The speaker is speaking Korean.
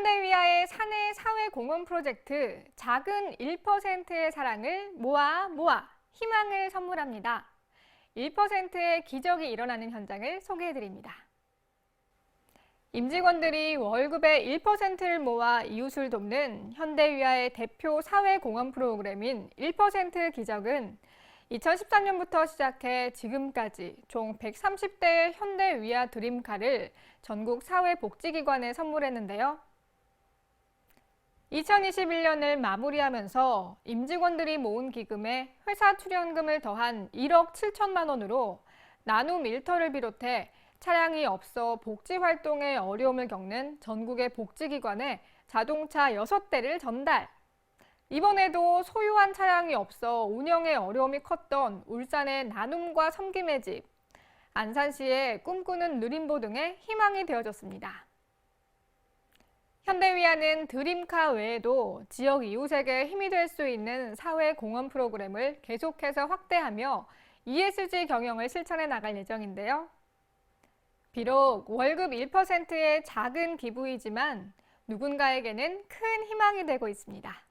현대위아의 사내 사회공헌 프로젝트 작은 1%의 사랑을 모아 모아 희망을 선물합니다. 1%의 기적이 일어나는 현장을 소개해드립니다. 임직원들이 월급의 1%를 모아 이웃을 돕는 현대위아의 대표 사회공헌 프로그램인 1% 기적은 2013년부터 시작해 지금까지 총 130대의 현대위아 드림카를 전국 사회복지기관에 선물했는데요. 2021년을 마무리하면서 임직원들이 모은 기금에 회사 출연금을 더한 1억 7천만 원으로 나눔 일터를 비롯해 차량이 없어 복지 활동에 어려움을 겪는 전국의 복지기관에 자동차 6대를 전달. 이번에도 소유한 차량이 없어 운영에 어려움이 컸던 울산의 나눔과 섬김의 집, 안산시의 꿈꾸는 느림보 등의 희망이 되어줬습니다. 현대위아는 드림카 외에도 지역 이웃에게 힘이 될 수 있는 사회 공헌 프로그램을 계속해서 확대하며 ESG 경영을 실천해 나갈 예정인데요. 비록 월급 1%의 작은 기부이지만 누군가에게는 큰 희망이 되고 있습니다.